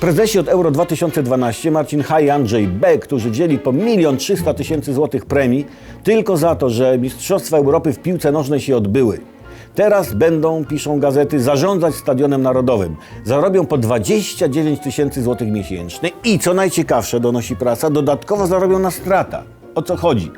Prezesi od Euro 2012, Marcin H. i Andrzej B., którzy wzięli po milion trzysta tysięcy złotych premii tylko za to, że Mistrzostwa Europy w piłce nożnej się odbyły. Teraz będą, piszą gazety, zarządzać Stadionem Narodowym. Zarobią po 29 tysięcy złotych miesięcznie i co najciekawsze, donosi prasa, dodatkowo zarobią na stratach. O co chodzi?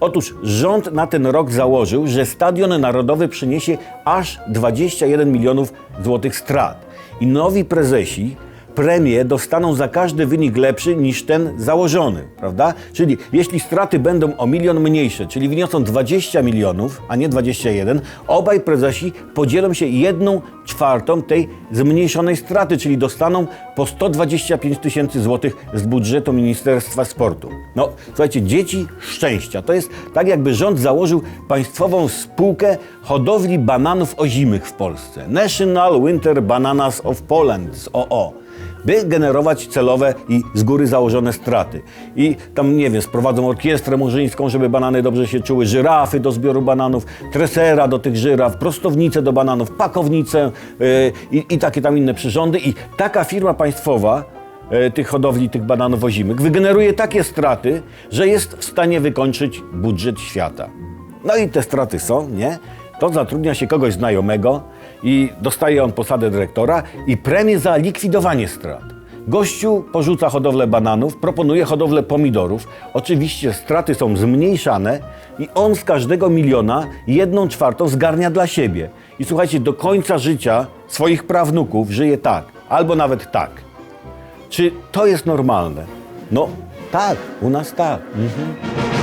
Otóż rząd na ten rok założył, że Stadion Narodowy przyniesie aż 21 milionów złotych strat. I nowi prezesi premie dostaną za każdy wynik lepszy niż ten założony, prawda? Czyli jeśli straty będą o milion mniejsze, czyli wyniosą 20 milionów, a nie 21, obaj prezesi podzielą się jedną czwartą tej zmniejszonej straty, czyli dostaną po 125 tysięcy złotych z budżetu Ministerstwa Sportu. No, słuchajcie, dzieci szczęścia. To jest tak, jakby rząd założył państwową spółkę hodowli bananów ozimych w Polsce. National Winter Bananas of Poland, OO by generować celowe i z góry założone straty. I tam, nie wiem, sprowadzą orkiestrę murzyńską, żeby banany dobrze się czuły, żyrafy do zbioru bananów, tresera do tych żyraf, prostownice do bananów, pakownice yy, i, i takie tam inne przyrządy. I taka firma państwowa e, tych hodowli, tych bananów ozimych, wygeneruje takie straty, że jest w stanie wykończyć budżet świata. No i te straty są, nie? To zatrudnia się kogoś znajomego i dostaje on posadę dyrektora i premię za likwidowanie strat. Gościu porzuca hodowlę bananów, proponuje hodowlę pomidorów. Oczywiście straty są zmniejszane i on z każdego miliona jedną czwartą zgarnia dla siebie. I słuchajcie, do końca życia swoich prawnuków żyje tak, albo nawet tak. Czy to jest normalne? No tak, u nas tak. Mhm.